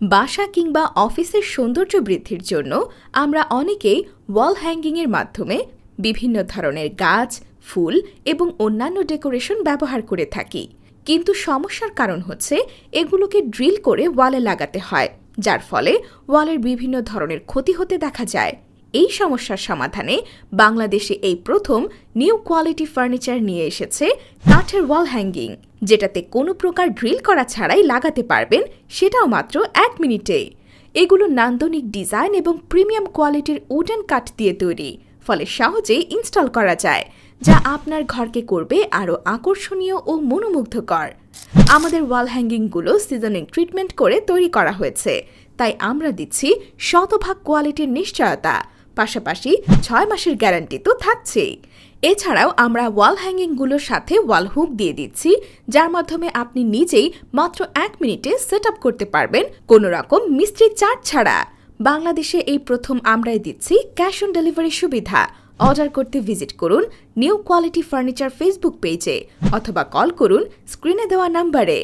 বাসা কিংবা অফিসের সৌন্দর্য বৃদ্ধির জন্য আমরা অনেকেই ওয়াল হ্যাঙ্গিংয়ের মাধ্যমে বিভিন্ন ধরনের গাছ, ফুল এবং অন্যান্য ডেকোরেশন ব্যবহার করে থাকি। কিন্তু সমস্যার কারণ হচ্ছে এগুলোকে ড্রিল করে ওয়ালে লাগাতে হয়, যার ফলে ওয়ালের বিভিন্ন ধরনের ক্ষতি হতে দেখা যায়। এই সমস্যার সমাধানে বাংলাদেশে এই প্রথম নিউ কোয়ালিটি ফার্নিচার নিয়ে এসেছে কাঠের ওয়াল হ্যাঙ্গিং যেটাতে কোনো প্রকার ড্রিল করা ছাড়াই লাগাতে পারবেন সেটাও মাত্র এক মিনিটে। এগুলো নান্দনিক ডিজাইন এবং প্রিমিয়াম কোয়ালিটির উডেন কাঠ দিয়ে তৈরি, ফলে সহজেই ইনস্টল করা যায়, যা আপনার ঘরকে করবে আরও আকর্ষণীয় ও মনোমুগ্ধকর। আমাদের ওয়াল হ্যাঙ্গিংগুলো সিজনিং ট্রিটমেন্ট করে তৈরি করা হয়েছে, তাই আমরা দিচ্ছি শতভাগ কোয়ালিটির নিশ্চয়তা। পাশাপাশি ছয় মাসের গ্যারান্টি তো থাকছেই। এছাড়াও আমরা ওয়াল হ্যাঙ্গিংগুলোর সাথে ওয়াল হুক দিয়ে দিচ্ছি, যার মাধ্যমে আপনি নিজেই মাত্র এক মিনিটে সেট করতে পারবেন কোনো রকম মিস্ত্রি চার্জ ছাড়া। বাংলাদেশে এই প্রথম আমরাই দিচ্ছি ক্যাশ অন ডেলিভারি সুবিধা। অর্ডার করতে ভিজিট করুন নিউ কোয়ালিটি ফার্নিচার ফেসবুক পেজে অথবা কল করুন স্ক্রিনে দেওয়া নাম্বারে।